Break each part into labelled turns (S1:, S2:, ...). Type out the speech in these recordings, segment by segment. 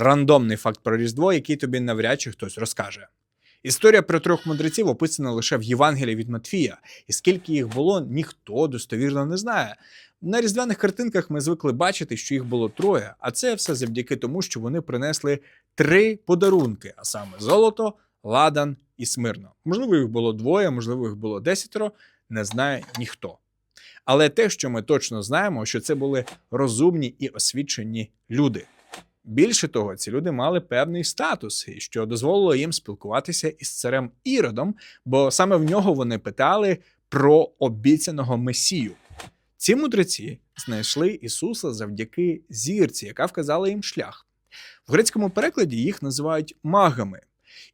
S1: рандомний факт про Різдво, який тобі навряд чи хтось розкаже. Історія про трьох мудреців описана лише в Євангелії від Матфія, і скільки їх було, ніхто достовірно не знає. На різдвяних картинках ми звикли бачити, що їх було троє, а це все завдяки тому, що вони принесли три подарунки: а саме золото, ладан і смирно. Можливо, їх було двоє, можливо, їх було десятеро, не знає ніхто. Але те, що ми точно знаємо, що це були розумні і освічені люди. Більше того, ці люди мали певний статус, що дозволило їм спілкуватися із царем Іродом, бо саме в нього вони питали про обіцяного Месію. Ці мудреці знайшли Ісуса завдяки зірці, яка вказала їм шлях. В грецькому перекладі їх називають магами.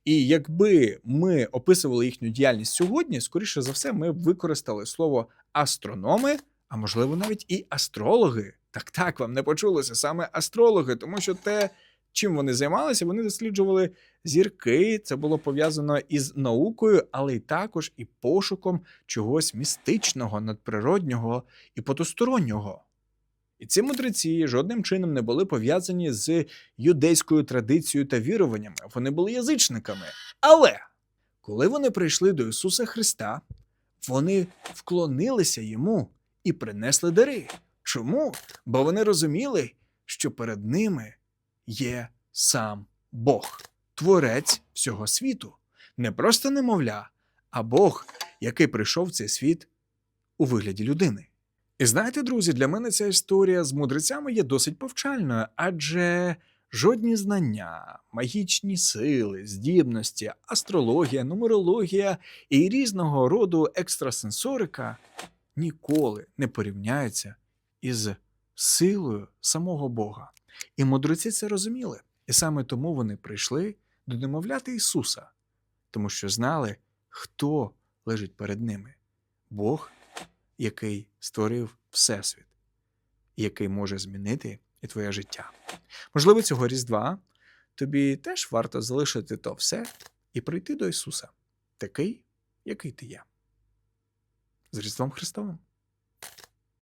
S1: І якби ми описували їхню діяльність сьогодні, скоріше за все, ми використали слово астрономи, а можливо навіть і астрологи. Так, так, вам не почулося саме астрологи, тому що те, чим вони займалися, вони досліджували зірки. Це було пов'язано із наукою, але й також і пошуком чогось містичного, надприроднього і потустороннього. І ці мудреці жодним чином не були пов'язані з юдейською традицією та віруваннями. Вони були язичниками. Але коли вони прийшли до Ісуса Христа, вони вклонилися йому і принесли дари. Чому? Бо вони розуміли, що перед ними є сам Бог, творець всього світу, не просто немовля, а Бог, який прийшов в цей світ у вигляді людини. І знаєте, друзі, для мене ця історія з мудрецями є досить повчальною, адже жодні знання, магічні сили, здібності, астрологія, нумерологія і різного роду екстрасенсорика ніколи не порівняються із силою самого Бога. І мудреці це розуміли. І саме тому вони прийшли до немовляти Ісуса, тому що знали, хто лежить перед ними Бог, який створив Всесвіт, який може змінити і твоє життя. Можливо, цього Різдва тобі теж варто залишити то все і прийти до Ісуса, такий, який ти є. З Різдвом Христовим.